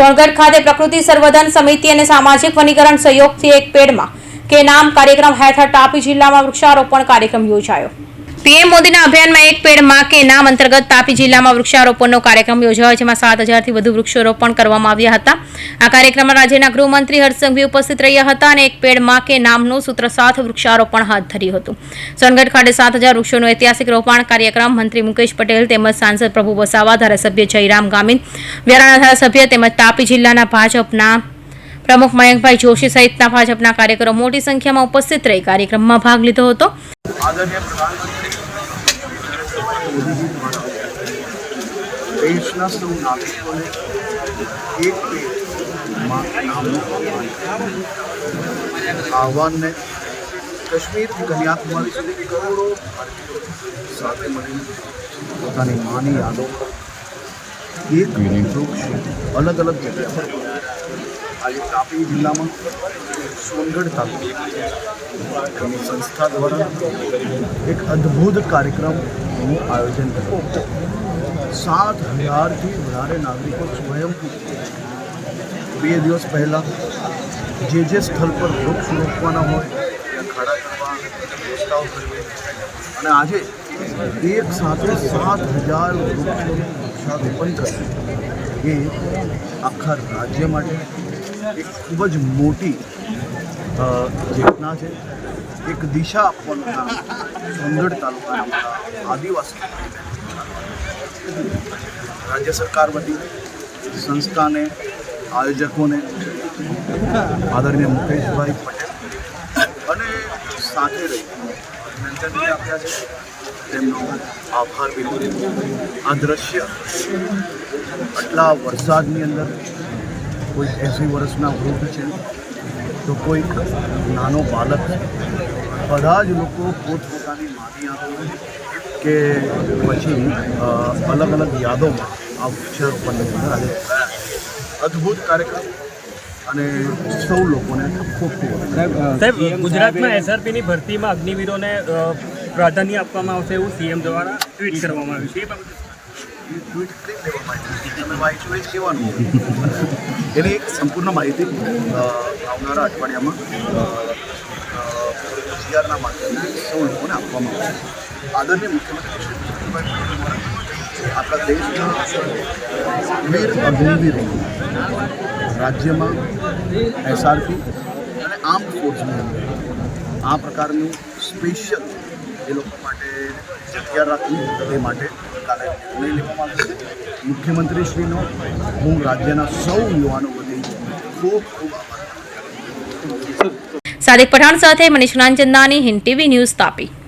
સોનગઢ ખાતે પ્રકૃતિ સંવર્ધન સમિતિ અને સામાજિક વનીકરણ સહયોગથી એક પેડમાં કે નામ કાર્યક્રમ હેઠળ તાપી જિલ્લામાં વૃક્ષારોપણ કાર્યક્રમ યોજાયો. પીએમ મોદીના અભિયાનમાં એક પેડમાં કે નામ અંતર્ગત તાપી જિલ્લામાં વૃક્ષારોપણનો કાર્યક્રમ યોજાયો જેમાં સાત હજારથી વધુ વૃક્ષારોપણ કરવામાં આવ્યા હતા. આ કાર્યક્રમમાં રાજ્યના ગૃહમંત્રી હર્ષસંઘવી ઉપસ્થિત રહ્યા હતા અને એક પેડમાં કે નામનું સૂત્ર સાથ વૃક્ષારોપણ હાથ ધર્યું હતું. સોનગઢ ખાતે સાત હજાર વૃક્ષોનું ઐતિહાસિક રોપણ કાર્યક્રમ મંત્રી મુકેશ પટેલ તેમજ સાંસદ પ્રભુ વસાવા, ધારાસભ્ય જયરામ ગામિત વ્યારાના ધારાસભ્ય તેમજ તાપી જિલ્લાના ભાજપના પ્રમુખ મયંકભાઈ જોશી સહિતના ભાજપના કાર્યકરો મોટી સંખ્યામાં ઉપસ્થિત રહી કાર્યક્રમમાં ભાગ લીધો હતો. આદરણીય પ્રધાનમંત્રી દેશના સૌ નાગરિકોને એક પેડમાં નામનું આહ્વાનને કાશ્મીરથી કન્યાકુમારી સુધી કરોડો સાથે મળીને પોતાની માની યાદો. એક વૃક્ષ અલગ અલગ જગ્યા પર આજે તાપી જિલ્લામાં સોનગઢ તાલુકા સંસ્થા દ્વારા એક અદ્ભુત કાર્યક્રમનું આયોજન કર્યું સાત હજારથી વધારે નાગરિકો સ્વયં બે દિવસ પહેલાં જે જે સ્થળ પર વૃક્ષ રોપવાના હોય ખાડા કરવા, રસ્તાઓ અને આજે એક સાથે સાત હજાર વૃક્ષોનું વૃક્ષારોપણ કર્યું. એ આખા રાજ્ય માટે ખૂબ જ મોટી ઘટના છે. એક દિશા આપવાનું કામ સોનગઢ તાલુકાના આદિવાસી રાજ્ય સરકાર વતી સંસ્થાને, આયોજકોને, આદરણીય મુકેશભાઈ પટેલ અને સાથે રહી બી આપ્યા છે. તેમનો આભાર બી આ દ્રશ્ય આટલા વરસાદની અંદર કોઈ એંસી વર્ષના વૃદ્ધ છે તો કોઈક નાનો બાળક બધા જ લોકો પોતપોતાની માની આપે કે પછી અલગ અલગ યાદોમાં આ વૃક્ષારોપણની અંદર આજે અદ્ભુત કાર્યક્રમ. અને સૌ લોકોને ખૂબ ખૂબ. સાહેબ ગુજરાતમાં એસઆરપીની ભરતીમાં અગ્નિવીરોને પ્રાધાન્ય આપવામાં આવશે એવું સીએમ દ્વારા ટ્વીટ કરવામાં આવ્યું છે. એ ટ્વીટ કરી દેવામાં તમે કહેવાનું એની એક સંપૂર્ણ માહિતી આવનારા અઠવાડિયામાં જીઆરના માધ્યમથી સૌ લોકોને આપવામાં આવશે. આદરણીય મુખ્યમંત્રી શ્રી આપણા દેશના વીર અગ્નિવીરો રાજ્યમાં એસઆરપી અને આર્મ ફોર્સની આ પ્રકારનું સ્પેશિયલ એ લોકો માટે જગ્યા રાખવી એ માટે કાલે નિર્ણય લેવામાં આવ્યો છે મુખ્યમંત્રીશ્રીનો, હું રાજ્યના સૌ યુવાનો વતી ખૂબ ખૂબ. સાદિક પઠાણ સાથે મનીષ જ્ઞાનચંદાની હિન્દ ટીવી ન્યૂઝ તાપી